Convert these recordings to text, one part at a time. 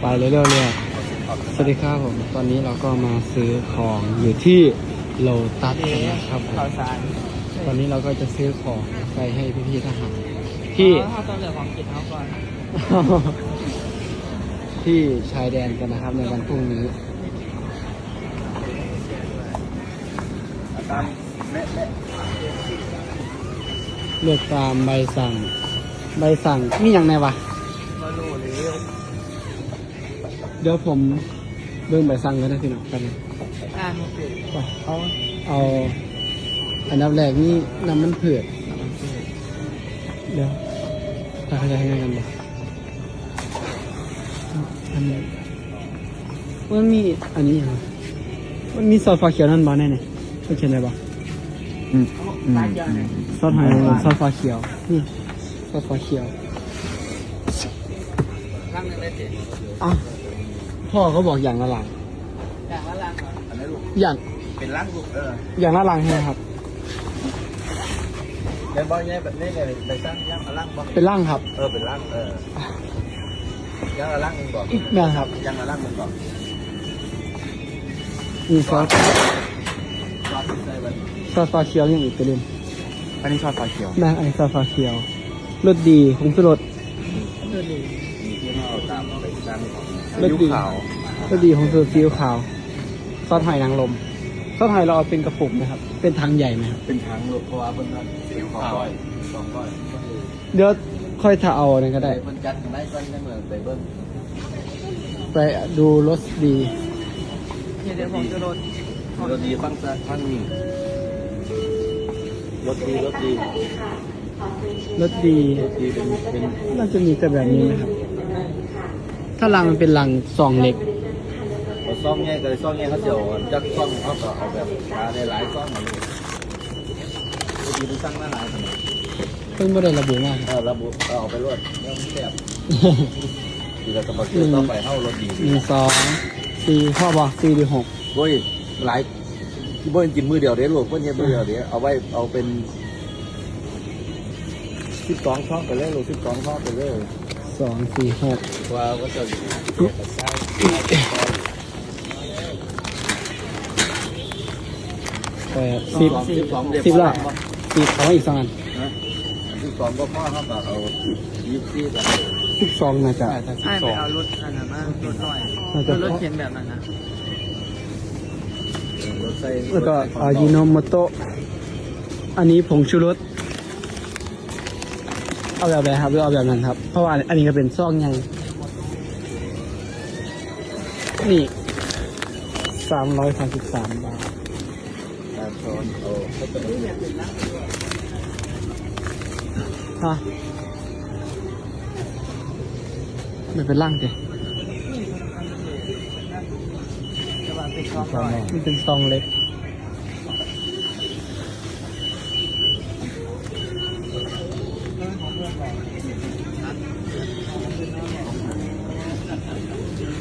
ไปเรื่อยๆเลยสวัสดีครับผม ตอนนี้เราก็มาซื้อของอยู่ที่โลตัสกันนะครับผมข่าวสารตอนนี้เราก็จะซื้อของไปให้พี่ๆทหารที่เขาต้องเหลือของกินเขาก่อนที่ชายแดนกันนะครับในวันพรุ่งนี้เลือกตามใบสั่ง ใบสั่งนี่อย่างไรวะมาดูหรือ เดี๋ยวผมเบิ่งใบสั่งกันนะพี่น้องกันนะอ่านมาปิดไปเอาเอาอันดับแรกนี่น้ำมันเผือกเดี๋ยวถ้าเขาจะให้กันบ่อันนี้มันมีอันนี้อย่างมันมีซอสฟ้าเขียวนั่นบ่แน่เนี่ยไม่เขียนได้บ่ร้านเดียวเนี่ยซอสหอยนางรมซอสฟ้าเขียวนี่ซอสฟ้าเขียวร่างหนึงได้เจ็ดอะ พ่อเขาบอกอย่างละหลัง อย่างละร่างก่อนอันนี้ลูกอย่างเป็นล้างลูกเอออย่างละหลังใช่ไหมครับเดี๋ยวบอยเนี่ยแบบนี้เลยไปสร้างย่างมาล้างบ่เป็นร่างครับ เออเป็นล้างเออย่างละล้างหนึ่งก่อนแม่นครับย่างละล้างหนึ่งก่อนมีซอสรอบที่ใส่บันซอสฟ้าเขียวอย่างอีกตัวหนึงอันนี้ชอบไฟเขียวแม่อันนี้ซอสฟ้าเขียวรสดีคงสุรสดูดีมีที่เราตามไปตามของ รสดีขาวรสดีคงสุรสซีอิ๊วขาวซอสหอยนางรมซอสหอยเราเอาเป็นกระปุกนะครับ เป็นถังใหญ่ไหมครับ เป็นทางลูกเพราะว่าเป็นนั้นเป็นของก้อยสองก้อยเดี๋ยวค่อยถ้าเอาเนี่ยก็ได้ได้เป็นจัดได้ก้อนได้เหมือนไปเบิ้งไปดูรสดีเนี่ยเดี๋ยวผมจะโดนรถดีฟังซะฟังนี่รถดีรถดีรสดีรถดีเป็นเป็นน่าจะมีแต่แบบนี้นะครับ ถ้าลังมันเป็นลังซองเล็กเอาซ่องแง่กับซ่องแง่เขาเจียวจักซ่องเขาก็เอาแบบมาได้หลายซ่องมาเลยรถดีเป็นสร้างหน้าหลายขนาดเพิ่งไม่ได้ระบุมากคเอรับอระบุเอาออกไปรวดเรื่องแซ่บคือเราจะมาซื้อต่อไปเข้ารถดีหนึ่งสองสี่พ่อบอกสี่หรือหกโว้ยหลายที่บ่นกินมือเดียวเด้ลูกเพิ่นเฮ็ดมือเดียวเด้เอาไว้เอาเป็นสิบสองช่องไปเลยลูกสิบสองช่องไปเลย สองสี่หกว่าก็จะแปดสิบสิบสองสิบละสิบเอาไว้อีกสองอันสิบสองก็พ่อเขาก็เอายี่สิบสิบสองน่าจะให้ไปเอารถอันนั้นมารถลอยน่าจะรถเข็นแบบนั้นนะรถใส่แล้วก็อายิโนโมโตะอันนี้ผงชูรส เอาแบบไหนครับหรือเอาแบบนั้นครับ เพราะว่าอันนี้ก็เป็นซองใหญ่นี่สามร้อยสามสิบสามบาทตาโซนเอาเขาจะฮะไม่เป็นร่างเจ้จะว่าเป็นช่องลอยมันเป็นซองเล็ก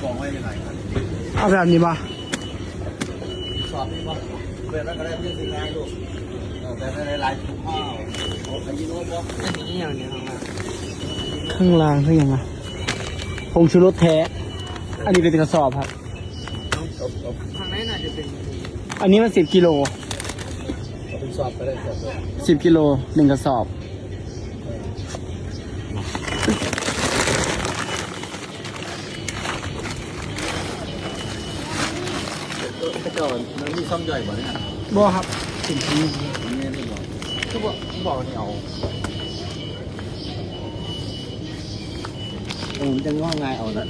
กองไว้ยังไงครับ เอาแบบนี้ปะสอบนี่ป่ะเปิดแล้วก็ได้เพื่อนสิง่ายลูกแต่ได้หลายทุกข้าวเอาไปยิโน่ป่ะอันนี้อย่างเนี้ยของเราข้างล่างข้างยังไงผงชูรสแท้ อันนี้เป็นกระสอบครับทางนั้นน่าจะเป็น อันนี้มันสิบกิโลเอาเป็นสอบไปได้สอบเลยสิบกิโลหนึ่งกระสอบ ก็จะมันมีซ่อมใหญ่กว่านี้บ่ครับสิบกิโลมันไม่ได้บอกคือบอกบอกนี่เอาผมจะง้อไงเอาละ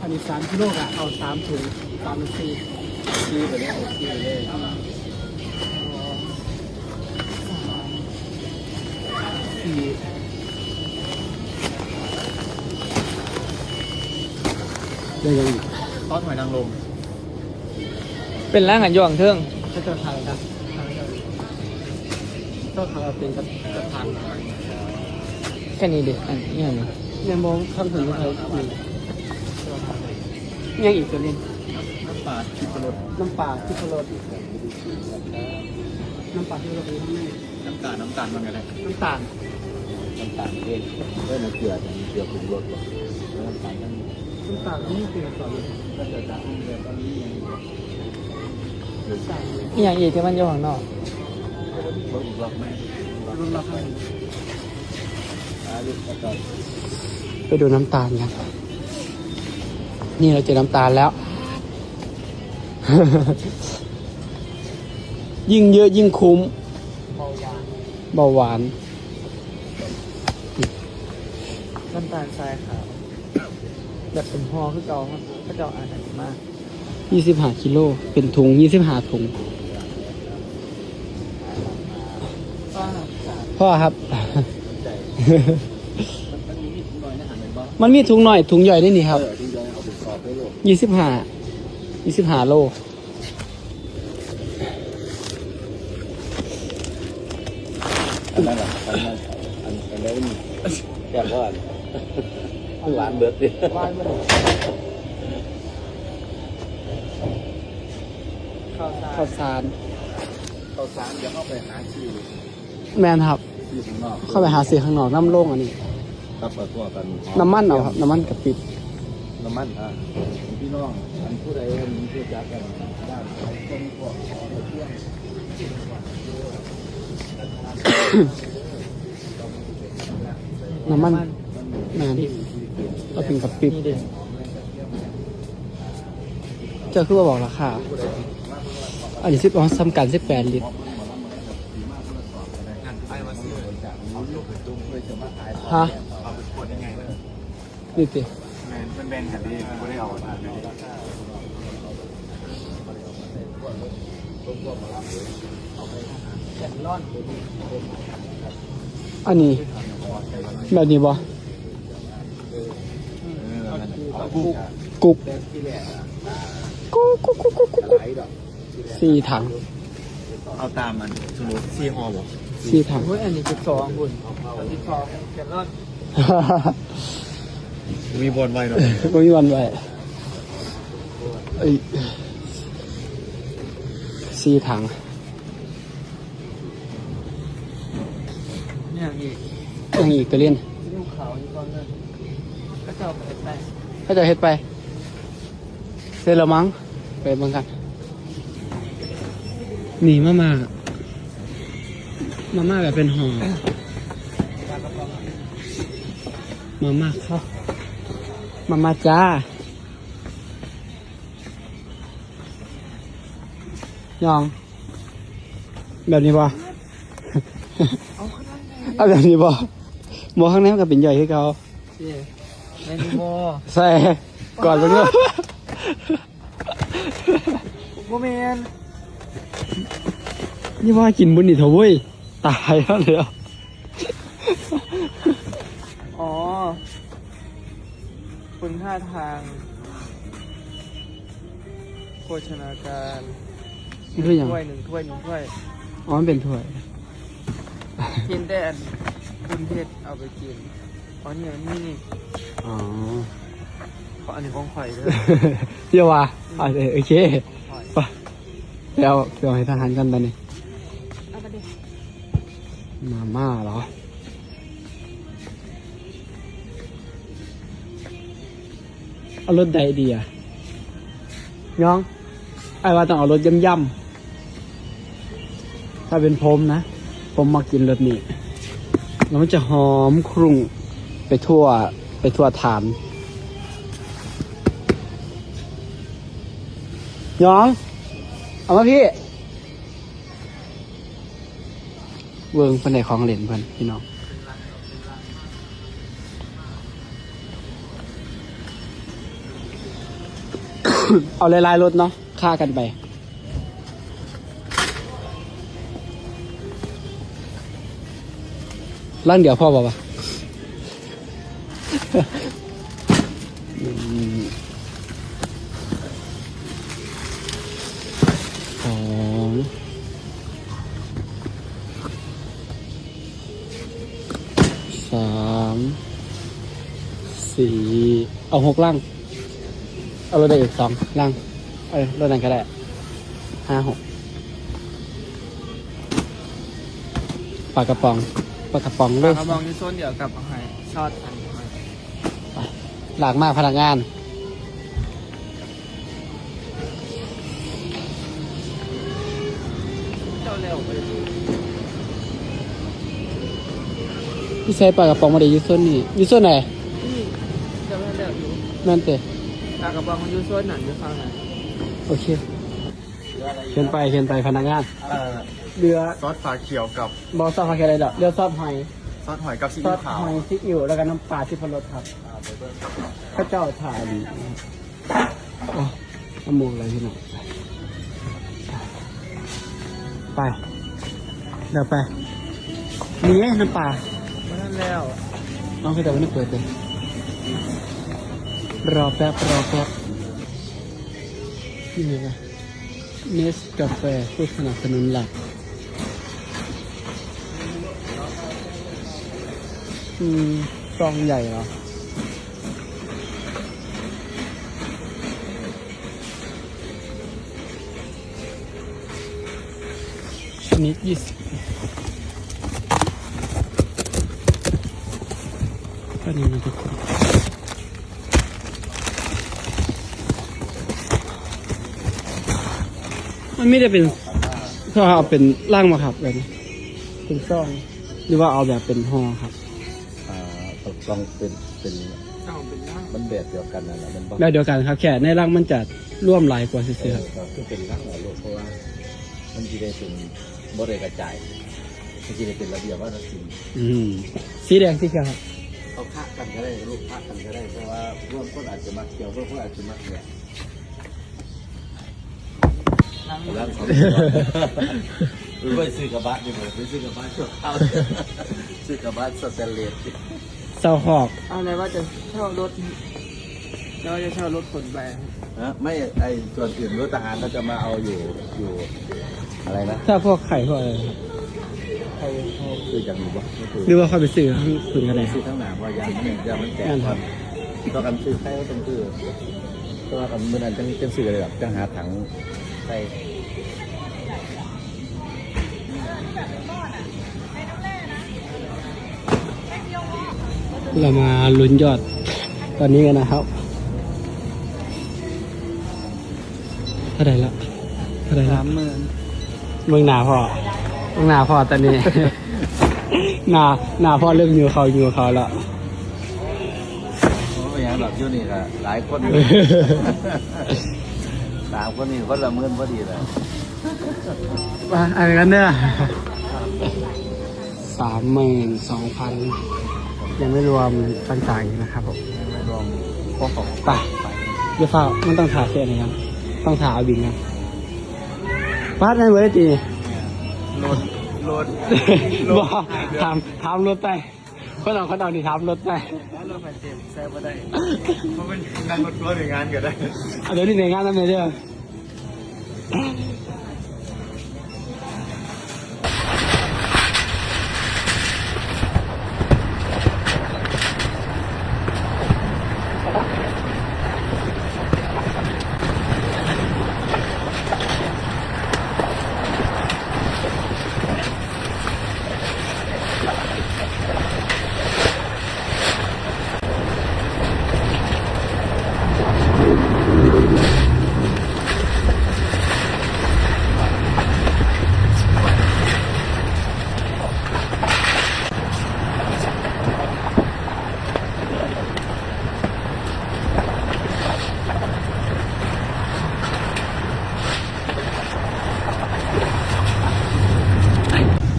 อันนี้สามกิโลอะเอาสามถุงสามสี่ซื้อไปได้เอาซื้อเลยสี่ได้ยังท อดหอยนางรมเป็นร่างอันย่องเทิงก็จะทางครับก็ทางเป็นกระกระทางแค่นี้เด็อันนี้อย่างนี้ยังมองข้างถึงไทยนี่ยังอีกตัวนี้น้ำปลาชิปรสน้ำปลาที่พรสน้ำปลาที่เราไปทำนี่น้ำตาลน้ำตาลมันอะไรน้ำตาลน้ำตาลเองเออน้ำเกลือเดี๋ยวผมรถก่อนแล้วน้ำตาลกัน คุณฝากนี่คือสอนก็จะจากโรงเรียนตอนนี้ยังอีอย่างอีกที่มันอยู่ข้างนอกรถอีกรอบไหมรุ่นละพันอายุก็จะไปดูน้ำตาลกันนี่เราเจอน้ำตาลแล้ว ยิ่งเยอะยิ่งคุ้มเบาหวานเบาหวานน้ำตาลทรายขาว แบบเป็นห่อคือเก่าครับก็จะอ่านมายี่สิบห้ากิโล เป็นถุงยี่สิบห้าถุง พ่อครับ มันมีถุงหน่อยถุงใหญ่ได้วยนี่ครับยี่สิบห้ายี่สิบห้าโล หวานเบิร์ดดิวานมันข้าวสารข้าวสารข้าวสารจะเข้าไปหาชื่อแมนครับ ที่ข้างนอกเข้าไปหาซื้อข้างนอกน้ำโล่งอันนี้ครับเปิดตัวกันน้ำมันเอาครับ น้ำมันกะปิน้ำมันอะพี่น้องอันผู้ใดอันนี้ผู้จักกันด้านต้นพวกเที่ยงน้ำมันแมน เอาเป็นกะปินี่เจ้าคือว่าบอกราคาอันนี้สิบอ๋อซ้ำกันสิบแปดลิตรฮะนี่สิมันแบนกันดีไม่ได้เอาแก่นร่อนอันนี้แบบนี้บ่ เอาบุกกุ๊กกุ๊กกุ๊กกุ๊กกุ๊กกุ๊กกุ๊กสี่ถัง เอาตามมันสมมติซีฮอบอกสี่ถังเฮ้ยอันนี้จุดสองคุณอันที่สองแก่นร่อนมีบอลไว้หน่อยไม่มีวันไหวเอ้ยสี่ถังเนี่ยอีกยังอีกตัวเล่นลูกขาวอีกคนนึงก็จะเอาไปไป ถ้าจะเฮ็ดไปเสร็จแล้วมั้งไปเบิ่งกันนี่มาม่ามาม่าแบบเป็นห่อมาม่าครับมาม่าจ้า ยอง แบบนี้ป่ะเอาแบบนี้ป่ะหมอข้างในมันก็เป็นใหญ่ให้เขา เจ๊แมนโมใส่ก่อนไปเนอะโมเมนนี่ว่ากินบุญนี่เถอะเว้ย ตายแล้วเลยอะอ๋อคุณท่าทาง โภชนาการนี่คืออย่างถ้วยหนึ่งถ้วยหนึ่งถ้วย อ๋อมันเป็นถ้วย กินแต่อันคุณเพชรเอาไปกิน อ๋อเนี่ยนี่นี่อ๋อขออันนี้ของข่อยด้วยเดี๋ยวว่าอะเออโอเคข่อยไปเดี๋ยวเดี๋ยวให้ทหารกันตอนนี้เอาไปดิมาม่าเหรอเอารถใดดีอะย้องไอ้ว่าต้องเอารถย่ำๆถ้าเป็นผมนะ ผมมากินรถนี้แล้วมันจะหอมครุ่งไป ทั่วไปทั่วฐานย้อง เอามาพี่ เวิงเพิ่นได้ของเล่นเพิ่อนพี่น้องเอาลายๆรถเนาะค่ากันไป ร่างเดี๋ยวพ่อบอกว่า สองสามสี่เอาหกล่าง เอารถได้อีกสองล่าง เอ้ยรถนั้นก็ได้ห้าหกปลากระป๋องปลากระป๋องปเลลายกระบองนี่ส้นเดียวกับอาหารชอดอัน หลากมากพนักงานเจ้าแล้วไปพี่ใช้ปลากระป๋องมาได้อยูโซนนี่อยูโซนไหนนี่เจ้าแล้วอยู่แม่นเตะตากระบังมันอยู่โซนหนังอยู่ฟังไหนโอเคเขียนไปเขียนไปพนักงานเอ่อเรือซอสฝาเขียวกับบอสซอสอะไรดอกเรือซอสหอยซอสหอยกับซีซออิ๊สวขาวหอยซีอิ๊วแล้วก็น้ำปลาที่พรสครับ ข้าเจ้าถ่ายดีโอ้น้ำมูกอะไรที่ไหนไป เดี๋ยวไปนี่ไงน้ำปลามานั่นแล้ว น้องเคยแต่วันนี้เปิดเลยรอแป๊บรอแป๊บนี่ไงเนสกาแฟผู้สนับสนุนหลักอืมซองใหญ่เหรอ นิดยี่สิบก็นี่นะทุกคนมันไม่ได้เป็นก็เอาเป็นร่างมาครับแบบนี้เป็นซองหรือว่าเอาแบบเป็นห่อครับอ่าลองเป็นเป็นเป็นร่างมันแบบเดียวกันนั่นแหละมันแบบเดียวกันครับแค่ในร่างมันจะร่วมหลายกว่าเสียก็คือเป็นร่างหล่อโลกเพราะว่ามันจะได้เป็น บริกระจายมันจะได้เป็นระเบียบว่าศิลป์ๆอืมสีแดงสีเขียวครับเขาพากกันก็ได้ลูกพากกันก็ได้เพราะว่าเพื่อนคนอาจจะมาเกี่ยวเพื่อนคนอาจจะมาเนี่ยนั่งแล้วเขาหรือว่าซื้อกระบะดีกว่าไปซื้อกระบะชั่วคราวซื้อกระบะสแตนเลสเสาหอกเอาอะไรว่าจะเช่ารถเราจะเช่ารถขนไปนะไม่ไอส่วนอื่นรถทหารเขาจะมาเอาอยู่อยู่ อะไรนะถ้าพวกไข่พวกอะไรครับเขาเขาคืออย่างนี้วะก็คือหรือว่าเขาไปซื้อข้างคืนกันไหนคซื้รัอบทั้งหนาว่ายางมันยางมันแตกนั่นคครัรับบตอนกันซื้อไข่ก็ต้องซื้อตัวกันเมื่อนั้นจังจังซื้อเลยแบบจังหาถังใส่เรามาลุ้นยอดตอนนี้กันนะครับเท่าไหร่ละเท่าไหร่ละสามหมื่นเมืองหนาพ่อเมืองหนาพ่อตอนนี้ หนาหนาพ่อเริ่มอยู่เขาอยู่เขาแล้วเพราะว่าอย่างแบบอยูนี่ก็หลายคนสามคนนี่คนละหมื่นพอดีเลยว่าอะไรกันเนี่ยสามหมื่นสองพันยังไม่รวมต่างๆอีกนะครับผมไม่รวมพวกของไปเดี๋ยวฟ้ามันต้องถ่ายเสียนะครับต้องถ่ายเอาบิงนะ ฟาดในเวทีรถรถบอกถามถามรถไปคนเอาคนเอานี่ถามรถไปแล้วรถไฟเต็มแซ่บได้เพราะมันนั่งรถทัวร์ในงานก็ได้เอาเดี๋ยวนี้ในงานทำไงเด้อ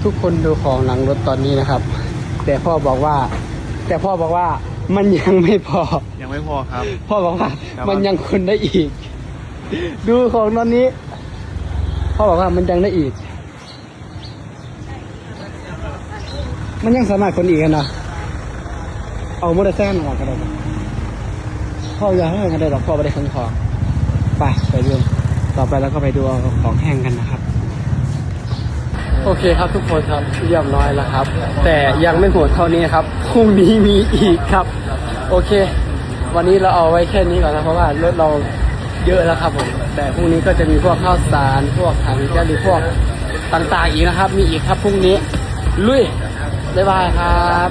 ทุกคนดูของหลังรถตอนนี้นะครับ แต่พ่อบอกว่า แต่พ่อบอกว่ามันยังไม่พอ ยังไม่พอครับ พ่อบอกว่า ครับ มันยังคนได้อีก ดูของตอนนี้ พ่อบอกว่ามันยังได้อีก มันยังสามารถคนอีกกันนะเอามอเตอร์ไซค์ออกกันได้ปะพ่ออยากให้กันได้หรอกพ่อไม่ได้ขนของไปไปดูต่อไปแล้วก็ไปดูเอาของแห้งกันนะครับ โอเคครับทุกคนครับเรียบร้อยแล้วครับ แต่ยังไม่หมดเท่านี้ครับพรุ่งนี้มีอีกครับ โอเค วันนี้เราเอาไว้แค่นี้ก่อนนะเพราะว่ารถเราเยอะแล้วครับผมแต่พรุ่งนี้ก็จะมีพวกข้าวสารพวกถังแก๊สหรือพวกต่างๆอีกนะครับ มีอีกครับพรุ่งนี้ลุยบ๊ายบายครับ